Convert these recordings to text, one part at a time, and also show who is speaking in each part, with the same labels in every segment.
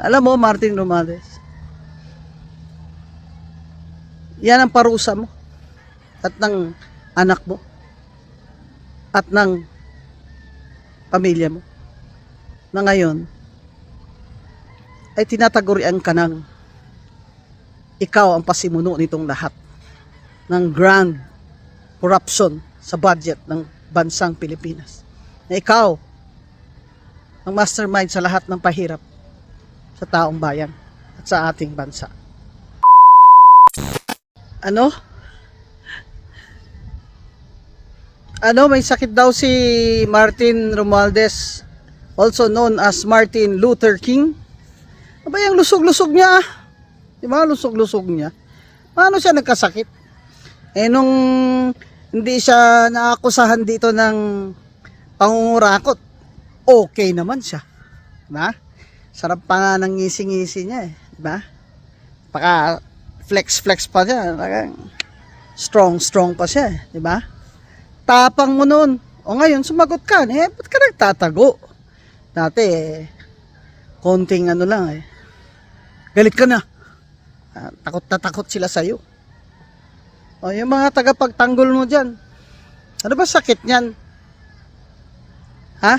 Speaker 1: Alam mo, Martin Romales, yan ang parusa mo at ng anak mo at ng pamilya mo na ngayon ay tinatagurian ka ng ikaw ang pasimuno nitong lahat ng grand corruption sa budget ng bansang Pilipinas. Na ikaw ang mastermind sa lahat ng pahirap sa taong bayan at sa ating bansa. Ano? Ano, may sakit daw si Martin Romualdez, also known as Martin Luther King. Aba, yung lusog-lusog niya, ah. di ba, lusog-lusog niya. Paano siya nagkasakit? Eh, nung hindi siya naakusahan dito ng pangungurakot, okay naman siya. Diba? Sarap pa nga ng ngisi-ngisi niya eh. Diba? Paka flex-flex pa siya. Talagang strong-strong pa siya eh. Diba? Tapang mo noon. O ngayon, sumagot ka. Eh, ba't ka nagtatago? Dati eh, konting ano lang eh. Galit ka na. Ah, takot na takot sila sa'yo. O, yung mga tagapagtanggol mo dyan. Ano ba sakit niyan? Ha?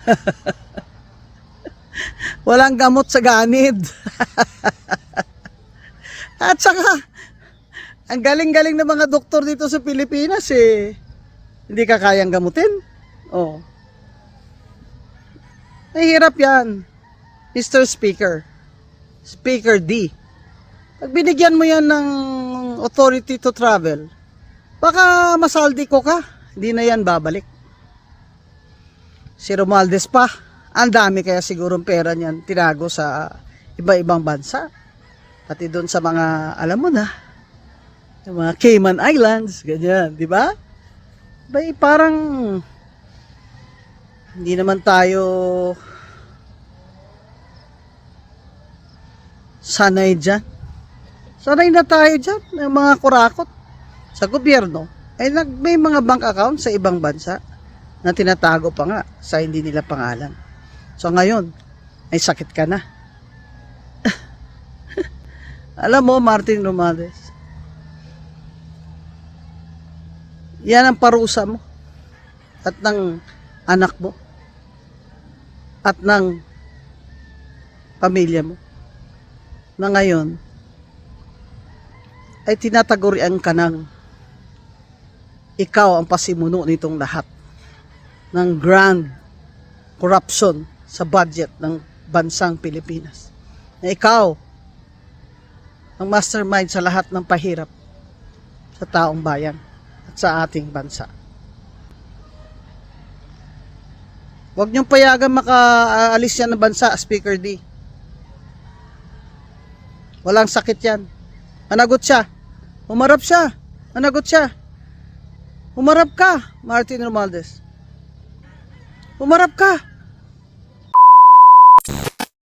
Speaker 1: Walang gamot sa ganid. At saka, ang galing-galing ng mga doktor dito sa Pilipinas eh. Hindi ka kayang gamutin. Oh. Mahirap yan. Mr. Speaker. Speaker D. Pag binigyan mo yan ng authority to travel, baka masaldi ko ka. Hindi na yan babalik. Si Romualdez pa. Ang dami kaya sigurong pera niyan tinago sa iba-ibang bansa. Pati doon sa mga, alam mo na, yung mga Cayman Islands, ganyan, di ba? Bay, parang hindi naman tayo sanay dyan. Sanay na tayo dyan, ng mga kurakot sa gobyerno. Ay nag, may mga bank account sa ibang bansa na tinatago pa nga sa hindi nila pangalan. So ngayon, ay sakit ka na. Alam mo, Martin Romales, yan ang parusa mo at ng anak mo at ng pamilya mo na ngayon ay tinatagurian ka ng ikaw ang pasimuno nitong lahat ng grand corruption sa budget ng bansang Pilipinas. Na ikaw ang mastermind sa lahat ng pahirap sa taong bayan at sa ating bansa. Huwag niyong payagan makaalis yan ng bansa, Speaker D. Walang sakit yan. Managot siya. Umarap siya. Managot siya. Umarap ka, Martin Romualdez. Umarap ka.